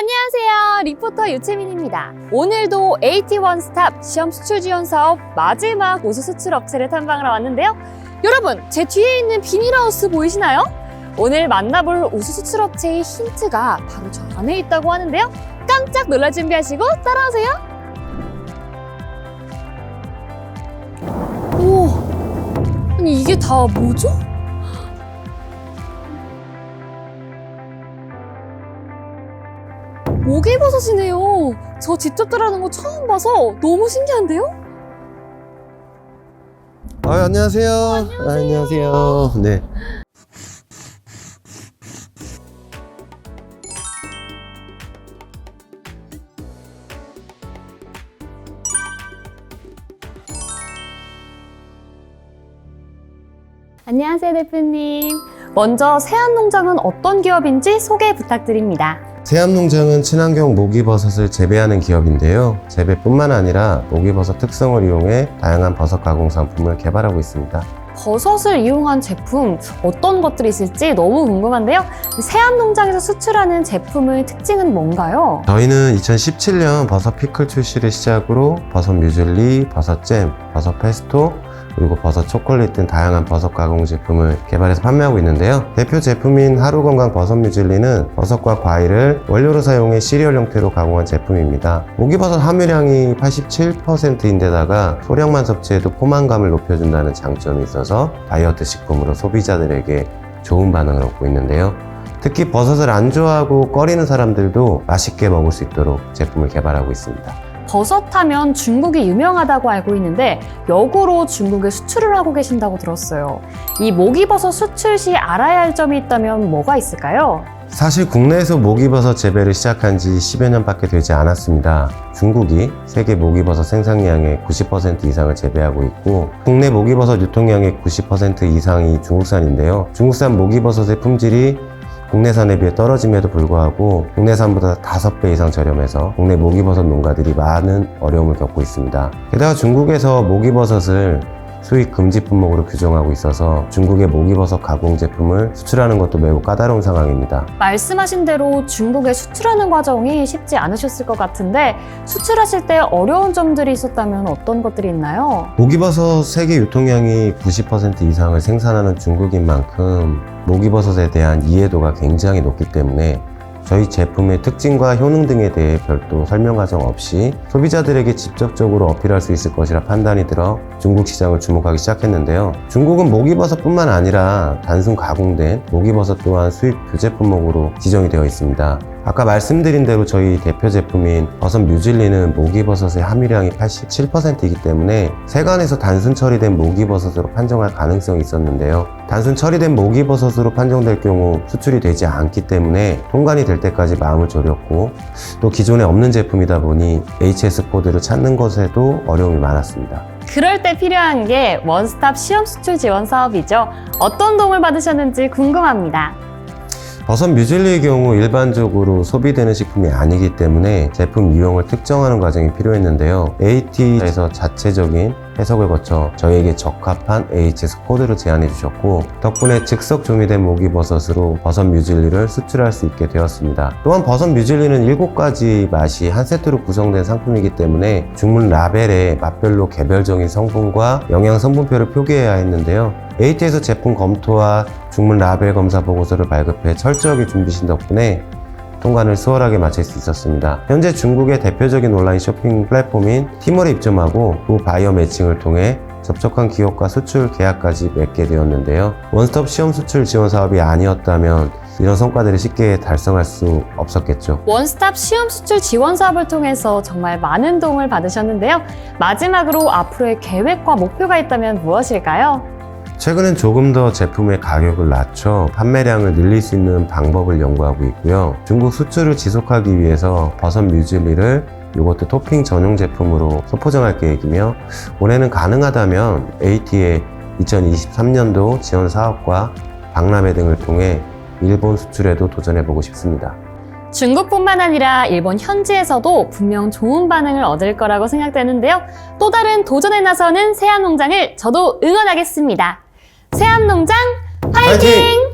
안녕하세요. 리포터 유채민입니다. 오늘도 AT1 스탑 시험 수출 지원 사업 마지막 우수 수출 업체를 탐방하러 왔는데요. 여러분, 제 뒤에 있는 비닐하우스 보이시나요? 오늘 만나볼 우수 수출 업체의 힌트가 바로 저 안에 있다고 하는데요. 깜짝 놀랄 준비하시고 따라오세요. 오, 아니 이게 다 뭐죠? 목이버섯이네요. 저 직접 따라하는 거 처음 봐서 너무 신기한데요? 아, 안녕하세요. 아, 안녕하세요. 네. 안녕하세요, 대표님. 먼저 세안농장은 어떤 기업인지 소개 부탁드립니다. 세암농장은 친환경 목이버섯을 재배하는 기업인데요. 재배뿐만 아니라 목이버섯 특성을 이용해 다양한 버섯 가공 상품을 개발하고 있습니다. 버섯을 이용한 제품 어떤 것들이 있을지 너무 궁금한데요. 세안농장에서 수출하는 제품의 특징은 뭔가요? 저희는 2017년 버섯 피클 출시를 시작으로 버섯 뮤즐리, 버섯 잼, 버섯 페스토, 그리고 버섯 초콜릿 등 다양한 버섯 가공 제품을 개발해서 판매하고 있는데요. 대표 제품인 하루건강 버섯 뮤즐리는 버섯과 과일을 원료로 사용해 시리얼 형태로 가공한 제품입니다. 모기버섯 함유량이 87%인데다가 소량만 섭취해도 포만감을 높여준다는 장점이 있어서 다이어트 식품으로 소비자들에게 좋은 반응을 얻고 있는데요. 특히 버섯을 안 좋아하고 꺼리는 사람들도 맛있게 먹을 수 있도록 제품을 개발하고 있습니다. 버섯 하면 중국이 유명하다고 알고 있는데 역으로 중국에 수출을 하고 계신다고 들었어요. 이 모기버섯 수출 시 알아야 할 점이 있다면 뭐가 있을까요? 사실 국내에서 모기버섯 재배를 시작한 지 10여 년밖에 되지 않았습니다. 중국이 세계 모기버섯 생산량의 90% 이상을 재배하고 있고 국내 모기버섯 유통량의 90% 이상이 중국산인데요. 중국산 모기버섯의 품질이 국내산에 비해 떨어짐에도 불구하고 국내산보다 5배 이상 저렴해서 국내 모기버섯 농가들이 많은 어려움을 겪고 있습니다. 게다가 중국에서 모기버섯을 수입 금지 품목으로 규정하고 있어서 중국의 모기버섯 가공 제품을 수출하는 것도 매우 까다로운 상황입니다. 말씀하신 대로 중국에 수출하는 과정이 쉽지 않으셨을 것 같은데 수출하실 때 어려운 점들이 있었다면 어떤 것들이 있나요? 모기버섯 세계 유통량이 90% 이상을 생산하는 중국인 만큼 모기버섯에 대한 이해도가 굉장히 높기 때문에 저희 제품의 특징과 효능 등에 대해 별도 설명 과정 없이 소비자들에게 직접적으로 어필할 수 있을 것이라 판단이 들어 중국 시장을 주목하기 시작했는데요. 중국은 모기버섯뿐만 아니라 단순 가공된 모기버섯 또한 수입 규제 품목으로 지정이 되어 있습니다. 아까 말씀드린 대로 저희 대표 제품인 버섯 뮤즐리는 모기버섯의 함유량이 87%이기 때문에 세관에서 단순 처리된 모기버섯으로 판정할 가능성이 있었는데요. 단순 처리된 모기버섯으로 판정될 경우 수출이 되지 않기 때문에 통관이 될 때까지 마음을 졸였고 또 기존에 없는 제품이다 보니 HS 코드를 찾는 것에도 어려움이 많았습니다. 그럴 때 필요한 게 원스톱 시험 수출 지원 사업이죠. 어떤 도움을 받으셨는지 궁금합니다. 버섯 뮤즐리의 경우 일반적으로 소비되는 식품이 아니기 때문에 제품 유형을 특정하는 과정이 필요했는데요. AT에서 자체적인 해석을 거쳐 저희에게 적합한 HS 코드를 제안해 주셨고 덕분에 즉석 조미된 모기버섯으로 버섯 뮤즐리를 수출할 수 있게 되었습니다. 또한 버섯 뮤즐리는 7가지 맛이 한 세트로 구성된 상품이기 때문에 주문 라벨에 맛별로 개별적인 성분과 영양 성분표를 표기해야 했는데요. AT에서 제품 검토와 주문 라벨 검사 보고서를 발급해 철저하게 준비신 덕분에 통관을 수월하게 마칠 수 있었습니다. 현재 중국의 대표적인 온라인 쇼핑 플랫폼인 티몰에 입점하고 후 바이어 매칭을 통해 접촉한 기업과 수출 계약까지 맺게 되었는데요. 원스톱 시험 수출 지원 사업이 아니었다면 이런 성과들을 쉽게 달성할 수 없었겠죠. 원스톱 시험 수출 지원 사업을 통해서 정말 많은 도움을 받으셨는데요. 마지막으로 앞으로의 계획과 목표가 있다면 무엇일까요? 최근엔 조금 더 제품의 가격을 낮춰 판매량을 늘릴 수 있는 방법을 연구하고 있고요. 중국 수출을 지속하기 위해서 버섯 뮤즐리를 요거트 토핑 전용 제품으로 소포정할 계획이며 올해는 가능하다면 AT의 2023년도 지원 사업과 박람회 등을 통해 일본 수출에도 도전해보고 싶습니다. 중국뿐만 아니라 일본 현지에서도 분명 좋은 반응을 얻을 거라고 생각되는데요. 또 다른 도전에 나서는 세안 농장을 저도 응원하겠습니다. 세안농장 화이팅! 화이팅!